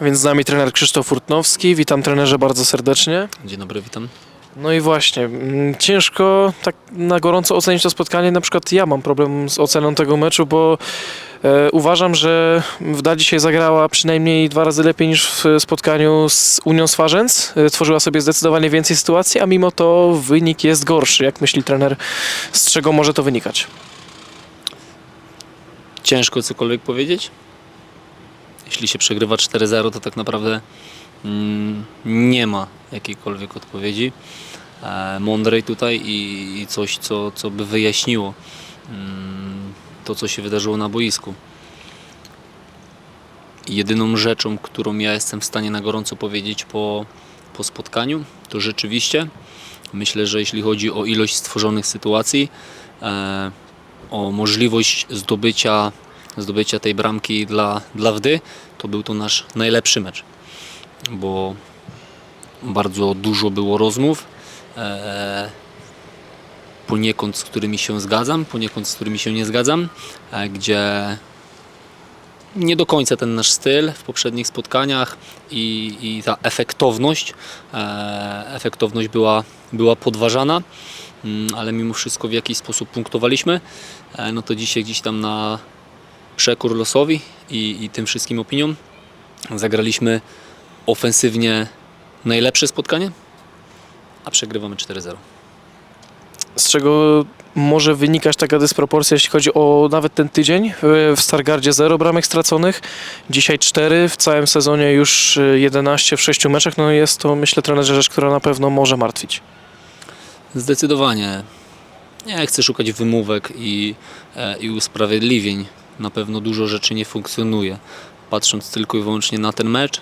A Więc z nami trener Krzysztof Furtnowski. Witam trenerze bardzo serdecznie. Dzień dobry, witam. No i właśnie, mm, ciężko tak na gorąco ocenić to spotkanie. Na przykład ja mam problem z oceną tego meczu, bo e, uważam, że Wda dzisiaj zagrała przynajmniej dwa razy lepiej niż w spotkaniu z Unią Swarzędz. E, tworzyła sobie zdecydowanie więcej sytuacji, a mimo to wynik jest gorszy. Jak myśli trener, z czego może to wynikać? Ciężko cokolwiek powiedzieć. Jeśli się przegrywa 4-0, to tak naprawdę nie ma jakiejkolwiek odpowiedzi e, mądrej tutaj i, i coś, co, co by wyjaśniło mm, to, co się wydarzyło na boisku. Jedyną rzeczą, którą ja jestem w stanie na gorąco powiedzieć po, po spotkaniu, to rzeczywiście myślę, że jeśli chodzi o ilość stworzonych sytuacji, e, o możliwość zdobycia, zdobycia tej bramki dla, dla Wdy, to był to nasz najlepszy mecz, bo bardzo dużo było rozmów, e, poniekąd z którymi się zgadzam, poniekąd z którymi się nie zgadzam, e, gdzie nie do końca ten nasz styl w poprzednich spotkaniach i, i ta efektowność, e, efektowność była, była podważana, mm, ale mimo wszystko w jakiś sposób punktowaliśmy, no to dzisiaj gdzieś tam na przekór losowi i, i tym wszystkim opiniom zagraliśmy ofensywnie najlepsze spotkanie, a przegrywamy 4-0. Z czego może wynikać taka dysproporcja, jeśli chodzi o nawet ten tydzień? W Stargardzie 0 bramek straconych, dzisiaj 4, w całym sezonie już y, 11 w 6 meczach. No jest to, myślę, trenerze, rzecz, która na pewno może martwić. Zdecydowanie. Nie chcę szukać wymówek i, e, i usprawiedliwień. Na pewno dużo rzeczy nie funkcjonuje. Patrząc tylko i wyłącznie na ten mecz,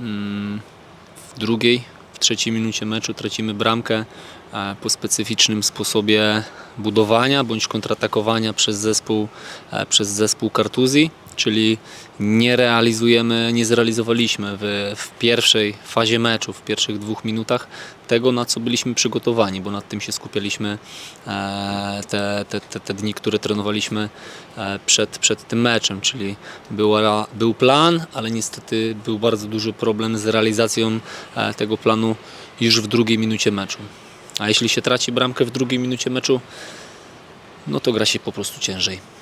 w drugiej, w trzeciej minucie meczu tracimy bramkę e, po specyficznym sposobie budowania bądź kontratakowania przez zespół, e, przez zespół Kartuzji, czyli nie realizujemy, nie zrealizowaliśmy w, w pierwszej fazie meczu, w pierwszych dwóch minutach tego, na co byliśmy przygotowani, bo nad tym się skupialiśmy e, te, te, te, te dni, które trenowaliśmy e, przed, przed tym meczem, czyli była, był plan, ale niestety był bardzo duży problem z realizacją e, tego planu już w drugiej minucie meczu. A jeśli się traci bramkę w drugiej minucie meczu, no to gra się po prostu ciężej.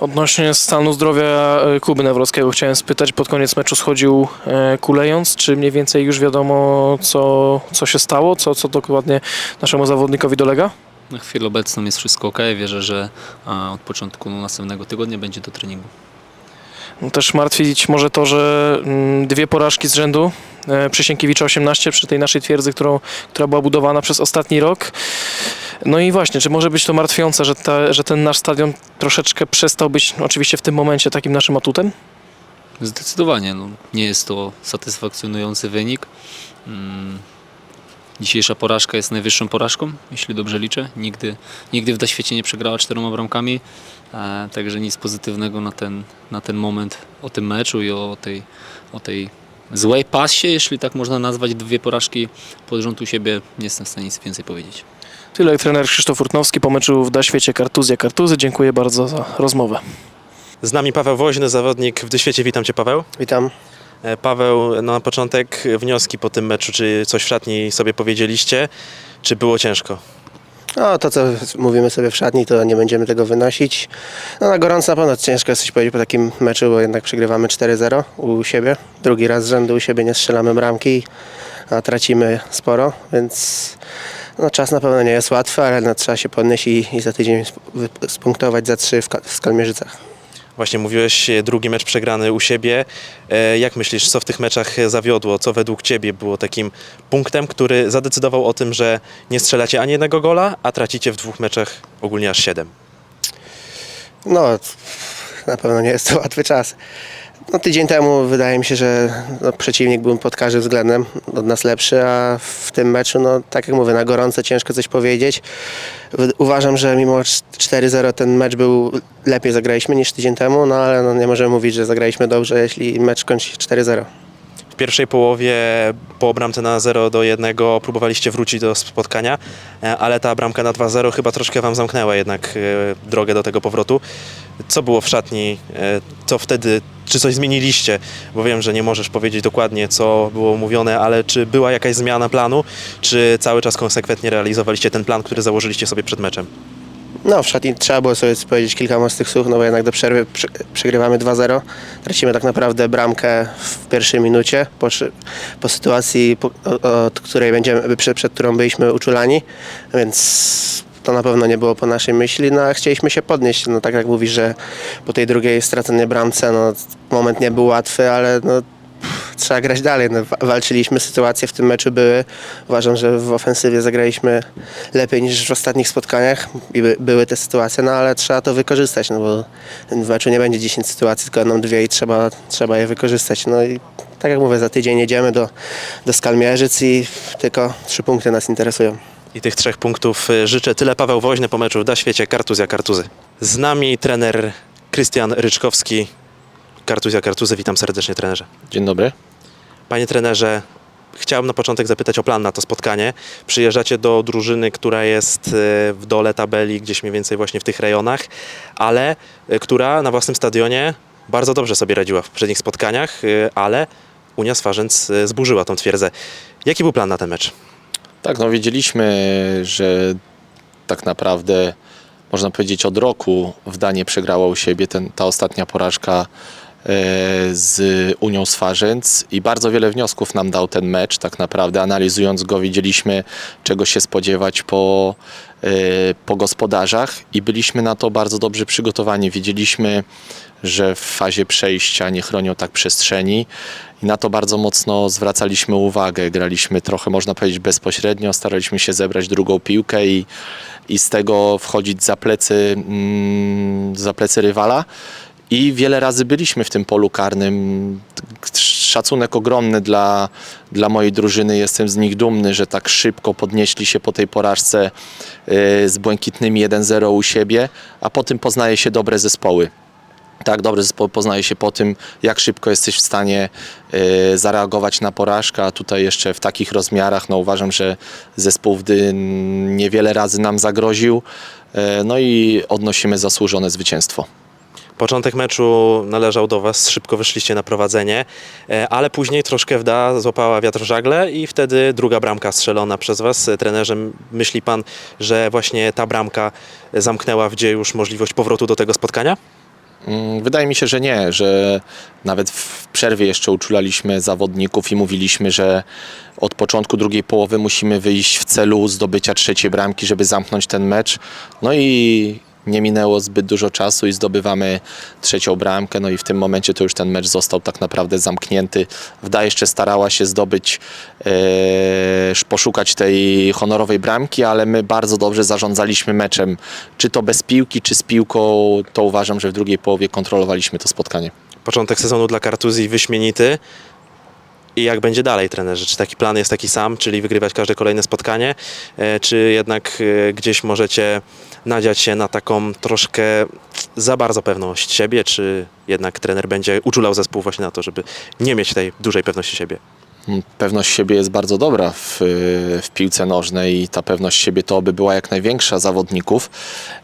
Odnośnie stanu zdrowia y, Kuby Nawrockiego chciałem spytać, pod koniec meczu schodził e, kulejąc, czy mniej więcej już wiadomo, co, co się stało, co, co dokładnie naszemu zawodnikowi dolega? Na chwilę obecną jest wszystko ok. Wierzę, że od początku następnego tygodnia będzie do treningu. No Też martwić może to, że mm, dwie porażki z rzędu e, przy Sienkiewicza 18, przy tej naszej twierdzy, którą, która była budowana przez ostatni rok. No i właśnie, czy może być to martwiące, że, ta, że ten nasz stadion troszeczkę przestał być oczywiście w tym momencie takim naszym atutem? Zdecydowanie no, nie jest to satysfakcjonujący wynik. Mm, Dzisiejsza porażka jest najwyższą porażką, jeśli dobrze liczę. Nigdy, nigdy w świecie nie przegrała czteroma bramkami, e, także nic pozytywnego na ten, na ten moment o tym meczu i o tej, o tej złej pasie, jeśli tak można nazwać dwie porażki pod rząd u siebie. Nie jestem w stanie nic więcej powiedzieć. Tyle trener Krzysztof Furtnowski po meczu w Da Świecie Kartuzja Kartuzy. Dziękuję bardzo za rozmowę. Z nami Paweł Woźny, zawodnik w Dyświecie. Witam Cię Paweł. Witam. E, Paweł, no na początek wnioski po tym meczu. Czy coś w szatni sobie powiedzieliście? Czy było ciężko? No to co mówimy sobie w szatni, to nie będziemy tego wynosić. No na gorąco na pewno ciężko jest coś powiedzieć po takim meczu, bo jednak przegrywamy 4-0 u siebie. Drugi raz z rzędu u siebie nie strzelamy bramki, a tracimy sporo, więc no, czas na pewno nie jest łatwy, ale no, trzeba się podnieść i, i za tydzień spunktować za trzy w, w Skalmierzycach. Właśnie mówiłeś, e, drugi mecz przegrany u siebie. E, Jak myślisz, co w tych meczach zawiodło? Co według Ciebie było takim punktem, który zadecydował o tym, że nie strzelacie ani jednego gola, a tracicie w dwóch meczach ogólnie aż siedem? No, na pewno nie jest to łatwy czas. No, tydzień temu wydaje mi się, że no, przeciwnik był pod każdym względem od nas lepszy, a w tym meczu, no tak jak mówię, na gorąco ciężko coś powiedzieć. Uważam, że mimo 4-0 ten mecz był lepiej zagraliśmy niż tydzień temu, no ale no, nie możemy mówić, że zagraliśmy dobrze, jeśli mecz kończy się 4-0. W pierwszej połowie po bramce na 0 do 1 próbowaliście wrócić do spotkania, e, ale ta bramka na 2-0 chyba troszkę wam zamknęła jednak e, drogę do tego powrotu. Co było w szatni? e, Co wtedy, czy coś zmieniliście? Bo wiem, że nie możesz powiedzieć dokładnie, co było mówione, ale czy była jakaś zmiana planu, czy cały czas konsekwentnie realizowaliście ten plan, który założyliście sobie przed meczem? No, w szatni trzeba było sobie powiedzieć kilka mocnych słów, no bo jednak do przerwy przegrywamy 2-0. Tracimy tak naprawdę bramkę w pierwszej minucie po, po sytuacji, po, od której będziemy, przed, przed którą byliśmy uczulani, więc to na pewno nie było po naszej myśli, no a chcieliśmy się podnieść. No tak jak mówisz, że po tej drugiej straconej bramce, no moment nie był łatwy, ale no trzeba grać dalej. No, wa- walczyliśmy, sytuacje w tym meczu były. Uważam, że w ofensywie zagraliśmy lepiej niż w ostatnich spotkaniach i by, były te sytuacje, no ale trzeba to wykorzystać, no bo w meczu nie będzie 10 sytuacji, tylko będą dwie i trzeba, trzeba je wykorzystać. No i tak jak mówię, za tydzień jedziemy do, do Skalmierzyc i tylko trzy punkty nas interesują. I tych trzech punktów e, życzę. Tyle Paweł Woźny po meczu da świecie Kartuzja Kartuzy. Z nami trener Krystian Ryczkowski. Kartuzja Kartuzy, witam serdecznie trenerze. Dzień dobry. Panie trenerze, chciałbym na początek zapytać o plan na to spotkanie. Przyjeżdżacie do drużyny, która jest e, w dole tabeli, gdzieś mniej więcej właśnie w tych rejonach, ale e, która na własnym stadionie bardzo dobrze sobie radziła w poprzednich spotkaniach, ale Unia Swarzędz zburzyła tą twierdzę. Jaki był plan na ten mecz? Tak, no wiedzieliśmy, że tak naprawdę można powiedzieć od roku w Danii przegrała u siebie ten, ta ostatnia porażka z Unią Swarzędz i bardzo wiele wniosków nam dał ten mecz. Tak naprawdę analizując go wiedzieliśmy czego się spodziewać po, e, po gospodarzach i byliśmy na to bardzo dobrze przygotowani. Wiedzieliśmy, że w fazie przejścia nie chronią tak przestrzeni i na to bardzo mocno zwracaliśmy uwagę. Graliśmy trochę, można powiedzieć, bezpośrednio, staraliśmy się zebrać drugą piłkę i, i z tego wchodzić za plecy, mm, za plecy rywala. I wiele razy byliśmy w tym polu karnym. Szacunek ogromny dla, dla mojej drużyny. Jestem z nich dumny, że tak szybko podnieśli się po tej porażce y, z błękitnymi 1-0 u siebie, a po tym poznaje się dobre zespoły. Tak, dobry zespół poznaje się po tym, jak szybko jesteś w stanie e, zareagować na porażkę, a tutaj jeszcze w takich rozmiarach, no uważam, że zespół Wdy niewiele razy nam zagroził, e, no i odnosimy zasłużone zwycięstwo. Początek meczu należał do Was, szybko wyszliście na prowadzenie, e, ale później troszkę wda złapała wiatr w żagle i wtedy druga bramka strzelona przez Was. Trenerze, myśli Pan, że właśnie ta bramka zamknęła w już możliwość powrotu do tego spotkania? Mm, Wydaje mi się, że nie, że nawet w przerwie jeszcze uczulaliśmy zawodników i mówiliśmy, że od początku drugiej połowy musimy wyjść w celu zdobycia trzeciej bramki, żeby zamknąć ten mecz. No i nie minęło zbyt dużo czasu i zdobywamy trzecią bramkę, no i w tym momencie to już ten mecz został tak naprawdę zamknięty. Wda jeszcze starała się zdobyć, e, poszukać tej honorowej bramki, ale my bardzo dobrze zarządzaliśmy meczem, czy to bez piłki, czy z piłką, to uważam, że w drugiej połowie kontrolowaliśmy to spotkanie. Początek sezonu dla Kartuzji wyśmienity. I jak będzie dalej, trenerze? Czy taki plan jest taki sam, czyli wygrywać każde kolejne spotkanie, e, czy jednak e, gdzieś możecie nadziać się na taką troszkę za bardzo pewność siebie, czy jednak trener będzie uczulał zespół właśnie na to, żeby nie mieć tej dużej pewności siebie? Pewność siebie jest bardzo dobra w, w piłce nożnej i ta pewność siebie to by była jak największa zawodników,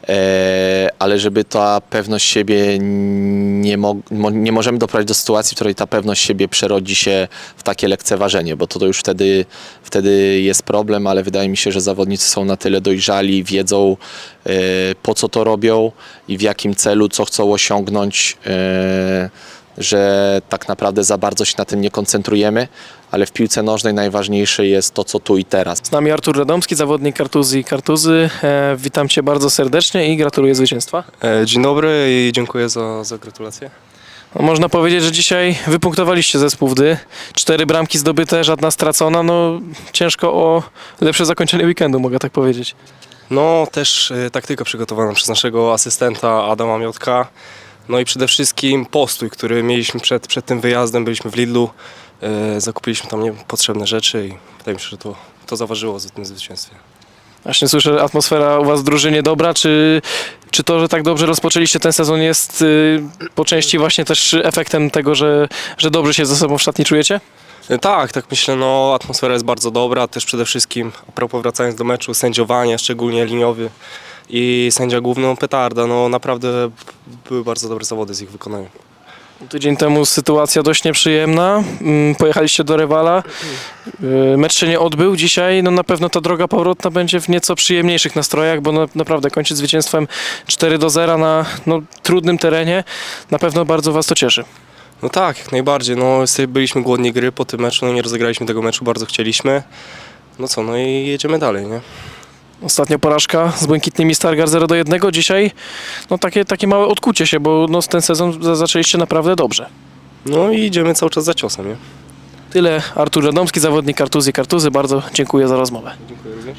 e, ale żeby ta pewność siebie nie, mo, nie możemy doprowadzić do sytuacji, w której ta pewność siebie przerodzi się w takie lekceważenie, bo to, to już wtedy, wtedy jest problem, ale wydaje mi się, że zawodnicy są na tyle dojrzali, wiedzą e, po co to robią i w jakim celu, co chcą osiągnąć. E, że tak naprawdę za bardzo się na tym nie koncentrujemy, ale w piłce nożnej najważniejsze jest to, co tu i teraz. Z nami Artur Radomski, zawodnik Kartuzy i Kartuzy. E, witam Cię bardzo serdecznie i gratuluję zwycięstwa. E, Dzień dobry i dziękuję za, za gratulacje. No, można powiedzieć, że dzisiaj wypunktowaliście zespół Wdy. Cztery bramki zdobyte, żadna stracona. No ciężko o lepsze zakończenie weekendu, mogę tak powiedzieć. No też e, taktyka przygotowana przez naszego asystenta Adama Miotka. No i przede wszystkim postój, który mieliśmy przed, przed tym wyjazdem. Byliśmy w Lidlu, e, zakupiliśmy tam niepotrzebne rzeczy i wydaje mi się, że to, to zaważyło w tym zwycięstwie. Właśnie słyszę, atmosfera u Was w drużynie dobra, czy, czy to, że tak dobrze rozpoczęliście ten sezon jest y, po części właśnie też efektem tego, że, że dobrze się ze sobą w szatni czujecie? E, Tak, tak myślę, no atmosfera jest bardzo dobra, też przede wszystkim, a propos wracając do meczu, sędziowanie, szczególnie liniowy i sędzia główny, no petarda, no naprawdę były bardzo dobre zawody z ich wykonania. Tydzień temu sytuacja dość nieprzyjemna. Mm, Pojechaliście do rywala. Y, Mecz się nie odbył. Dzisiaj no na pewno ta droga powrotna będzie w nieco przyjemniejszych nastrojach, bo na, naprawdę kończyć zwycięstwem 4 do 0 na no, trudnym terenie na pewno bardzo Was to cieszy. No tak, jak najbardziej. No, jeste- byliśmy głodni gry po tym meczu, no nie rozegraliśmy tego meczu, bardzo chcieliśmy. No co, no i jedziemy dalej, nie? Ostatnia porażka z Błękitnymi Stargard 0 do 1. Dzisiaj no takie, takie małe odkucie się, bo no, ten sezon za- zaczęliście naprawdę dobrze. No i idziemy cały czas za ciosem, nie? Tyle Artur Radomski, zawodnik Kartuzy Kartuzy. Bardzo dziękuję za rozmowę. Dziękuję również.